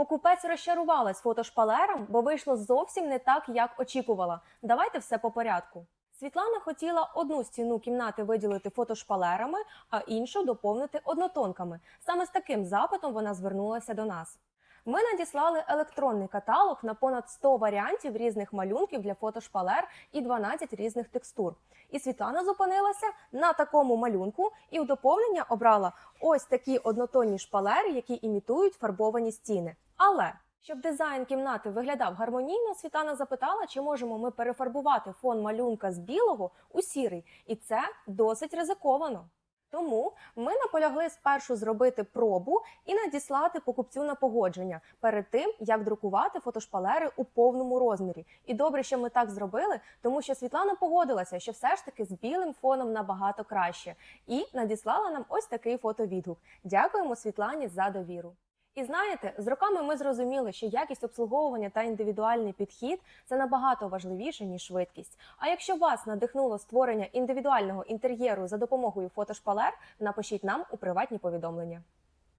Покупець розчарувалась фотошпалером, бо вийшло зовсім не так, як очікувала. Давайте все по порядку. Світлана хотіла одну стіну кімнати виділити фотошпалерами, а іншу доповнити однотонками. Саме з таким запитом вона звернулася до нас. Ми надіслали електронний каталог на понад 100 варіантів різних малюнків для фотошпалер і 12 різних текстур. І Світлана зупинилася на такому малюнку і у доповнення обрала ось такі однотонні шпалери, які імітують фарбовані стіни. Але щоб дизайн кімнати виглядав гармонійно, Світлана запитала, чи можемо ми перефарбувати фон малюнка з білого у сірий, і це досить ризиковано. Тому ми наполягли спершу зробити пробу і надіслати покупцю на погодження перед тим, як друкувати фотошпалери у повному розмірі. І добре, що ми так зробили, тому що Світлана погодилася, що все ж таки з білим фоном набагато краще, і надіслала нам ось такий фотовідгук. Дякуємо Світлані за довіру. І знаєте, з роками ми зрозуміли, що якість обслуговування та індивідуальний підхід це набагато важливіше ніж швидкість. А якщо вас надихнуло створення індивідуального інтер'єру за допомогою фотошпалер, напишіть нам у приватні повідомлення.